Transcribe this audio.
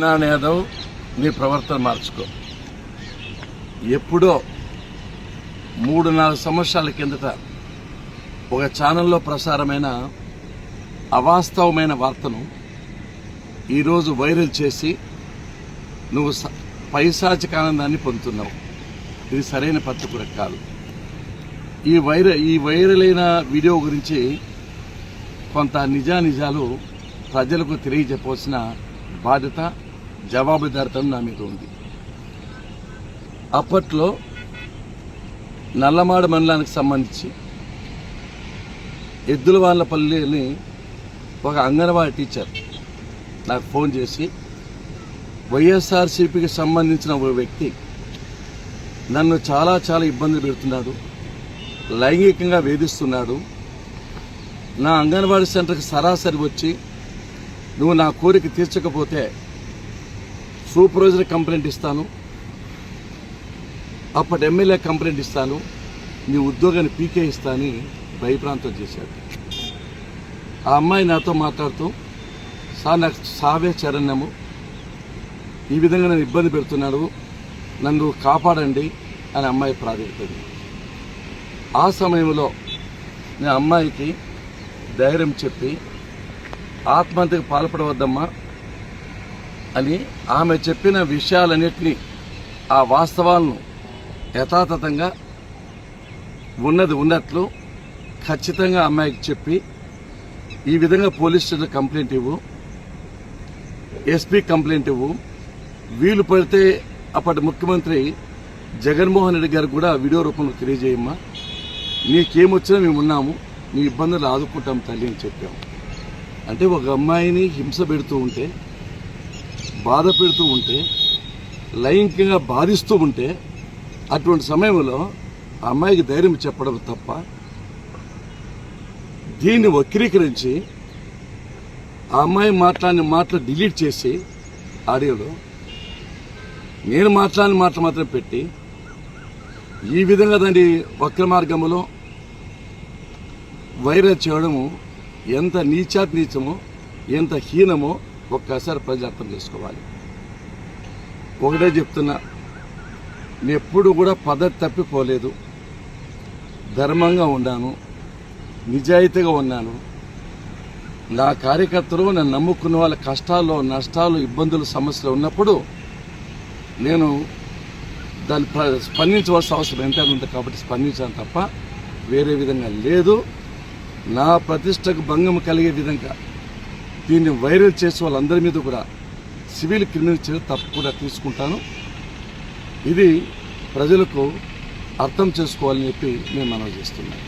నారాయణ యాదవ్ నీ ప్రవర్తన మార్చుకో. ఎప్పుడో మూడు నాలుగు సంవత్సరాల కిందట ఒక ఛానల్లో ప్రసారమైన అవాస్తవమైన వార్తను ఈరోజు వైరల్ చేసి నువ్వు పైశాచిక ఆనందాన్ని పొందుతున్నావు. ఇది సరైన పద్ధతి కూడా కాదు. ఈ వైర ఈ వైరల్ అయిన వీడియో గురించి కొంత నిజానిజాలు ప్రజలకు తెలియజెప్పవలసిన బాధ్యత జవాబుదారితనం నా మీద ఉంది. అప్పట్లో నల్లమాడ మండలానికి సంబంధించి ఎద్దులవాళ్ళపల్లిని ఒక అంగన్వాడీ టీచర్ నాకు ఫోన్ చేసి వైఎస్ఆర్సీపీకి సంబంధించిన ఒక వ్యక్తి నన్ను చాలా చాలా ఇబ్బందులు పెడుతున్నాడు లైంగికంగా వేధిస్తున్నాడు. నా అంగన్వాడీ సెంటర్కి సరాసరి వచ్చి నువ్వు నా కోరిక తీర్చకపోతే సూపర్వైజర్ కంప్లైంట్ ఇస్తాను. అప్పటి ఎమ్మెల్యే కంప్లైంట్ ఇస్తాను. నీ ఉద్యోగాన్ని పీకే ఇస్తానని భయప్రాంతం చేశాడు ఆ అమ్మాయి నాతో మాట్లాడుతూ సార్ నాకు సావే చరణ్యము ఈ విధంగా నన్ను ఇబ్బంది పెడుతున్నాడు. నన్ను కాపాడండి అని అమ్మాయి ప్రార్థిస్తుంది ఆ సమయంలో నేను అమ్మాయికి ధైర్యం చెప్పి ఆత్మహత్యకు పాల్పడవద్దమ్మా. అని ఆమె చెప్పిన విషయాలన్నింటినీ ఆ వాస్తవాలను యథాతథంగా ఉన్నది ఉన్నట్లు ఖచ్చితంగా అమ్మాయికి చెప్పి ఈ విధంగా పోలీస్ స్టేషన్ కంప్లైంట్ ఇవ్వు ఎస్పీ కంప్లైంట్ ఇవ్వు. వీలు పడితే అప్పటి ముఖ్యమంత్రి జగన్మోహన్ రెడ్డి గారికి కూడా వీడియో రూపంలో తెలియజేయమ్మా. నీకేమొచ్చినా మేము ఉన్నాము నీ ఇబ్బందులు ఆదుకుంటాం తల్లి అని చెప్పాము. అంటే ఒక అమ్మాయిని హింస పెడుతూ ఉంటే బాధ పెడుతూ ఉంటే లైంగికంగా బాధిస్తూ ఉంటే అటువంటి సమయంలో ఆ అమ్మాయికి ధైర్యం చెప్పడం తప్ప దీన్ని వక్రీకరించి ఆ అమ్మాయి మాట్లాడిన మాటలు డిలీట్ చేసి ఆడియోలో నేను మాట్లాడిన మాటలు మాత్రం పెట్టి ఈ విధంగా దాన్ని వక్ర మార్గంలో వైరల్ చేయడము ఎంత నీచాతి నీచమో ఎంత హీనమో ఒక్కసారి ప్రజలు అర్థం చేసుకోవాలి. ఒకటే చెప్తున్నా నేను ఎప్పుడు కూడా పద్ధతి తప్పిపోలేదు. ధర్మంగా ఉన్నాను నిజాయితీగా ఉన్నాను. నా కార్యకర్తలు నన్ను నమ్ముకున్న వాళ్ళ కష్టాల్లో నష్టాలు ఇబ్బందులు సమస్యలు ఉన్నప్పుడు నేను దాన్ని స్పందించవలసిన అవసరం ఎంత ఉంది కాబట్టి స్పందించాను తప్ప వేరే విధంగా లేదు. నా ప్రతిష్టకు భంగం కలిగే విధంగా దీన్ని వైరల్ చేసే వాళ్ళందరి మీద కూడా సివిల్ క్రిమినల్ చర్య తప్పకుండా తీసుకుంటాను. ఇది ప్రజలకు అర్థం చేసుకోవాలని చెప్పి నేను మనవి చేస్తున్నాను.